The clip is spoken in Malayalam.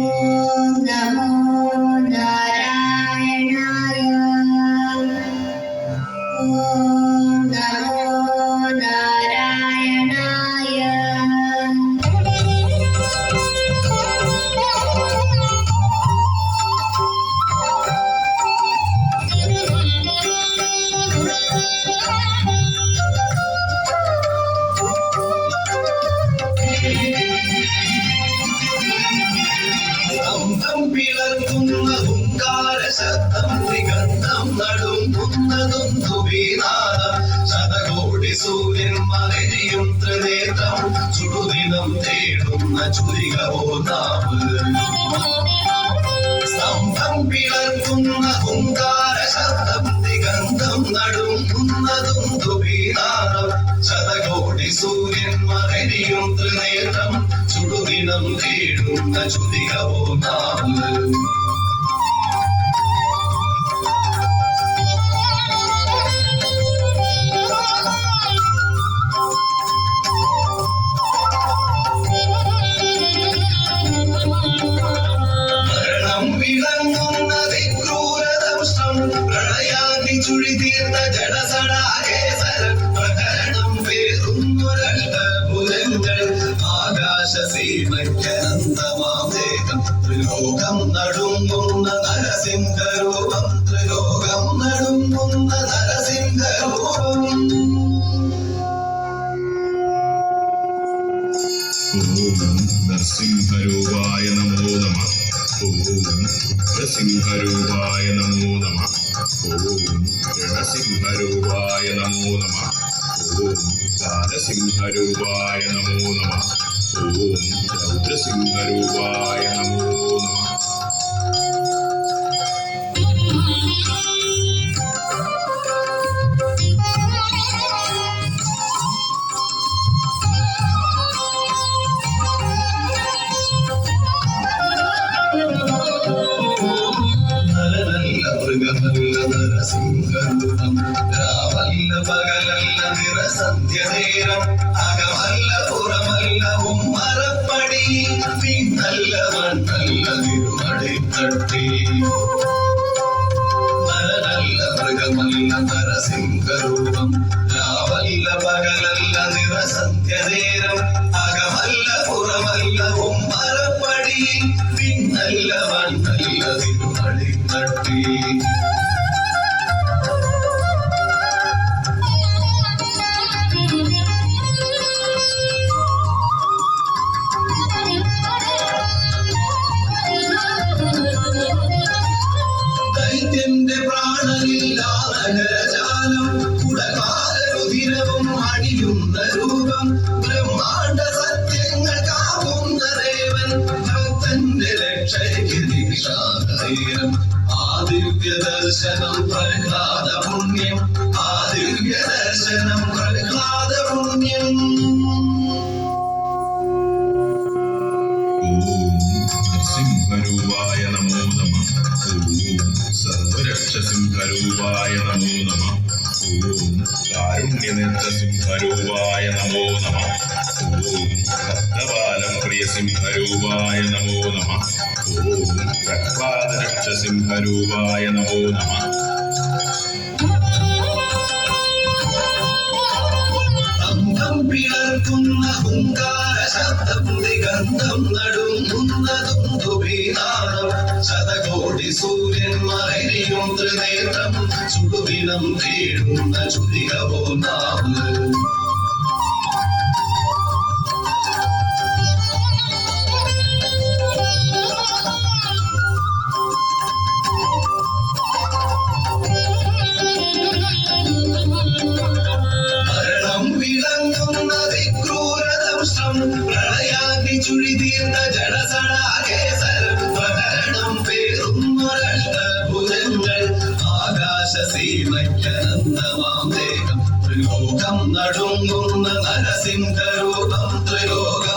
ഓം നടുങ്ങുന്നതും തുബീനാദം ശതകോടി സൂര്യൻ മലരിയും ത്രിനേത്രം ചുടുദിനം തേടുന്ന ചുരിക നാവ്. സ്തംഭം പിളർക്കുന്ന ഹുങ്കാര ശബ്ദം ദിഗന്ധം നടുങ്ങുന്നതും തുബീനാദം ശതകോടി സൂര്യൻ മലരിയും ത്രിനേത്രം ചുടുദിനം തേടുന്ന ചുരിക നാവ്. തീർത്ത ജഡസടാകേസരം പ്രകരണം പേറുന്നൊരഷ്ടപുരങ്ങൾ ആകാശ സീമയ്ക്കനന്തമാം ത്രിലോകം നടുങ്ങുന്ന നരസിംഹരൂപം ത്രിലോകം നടുങ്ങുന്ന നരസിംഹരൂപം ഓം നരസിംഹരൂപായ നമോ നമ. ഓം നരസിംഹരൂപായ നമോ രണസിംഹരൂപായ നമോ നമ. ഓം ബാലസിംഹരൂപായ നമോ നമ. ഓം രൗദ്രസിംഹരൂപായ നമോ രാവല്ല പകലല്ല നിറസന്ധ്യ നേരം അകമല്ല പുറമല്ല ഉമ്മറപ്പടി പിന്നല്ല മണ്ണല്ല തിരുമടി തട്ടി നരനല്ല മൃഗമല്ല നരസിംഹരൂപം രാവല്ല പകലല്ല നിറസന്ധ്യ നേരം അകമല്ല പുറമല്ല ഉമ്മറപ്പടി പിന്നല്ല മണ്ണല്ല തിരുമടി തട്ടി ദിവ്യ ദർശനം പ്രഹ്ലാദ പുണ്യം ആ ദർശനം പ്രഹ്ലാദ പുണ്യം ഓം നരസിംഹരൂപായ നമോ നമ ഓം സർവരക്ഷസിംഹരൂപായ നമോ നമ ഓം കാരുണ്യനേത്രസിംഹരൂപായ നമോ നമ ഓം പ്രിയ സിംഹരൂപായ നമോ നമ. ഓം പ്രഹ്ലാദരക്ഷസിംഹരൂപായ നമോ നമ. അന്തം പിളർക്കുന്ന ഹുങ്കാര ശബ്ദം ദിഗന്ധം നടുങ്ങുന്നതും തുബീനാദം ശതകോടി സൂര്യൻ മറയും ത്രിനേത്രം ചുടുവിനം തേടുന്ന ചുതിക നാവ്. ആകാശ സീമയ്ക്കനന്തമാം ദേഹം ത്രിലോകം നടുങ്ങുന്ന നരസിംഹരൂപം ത്രിലോകം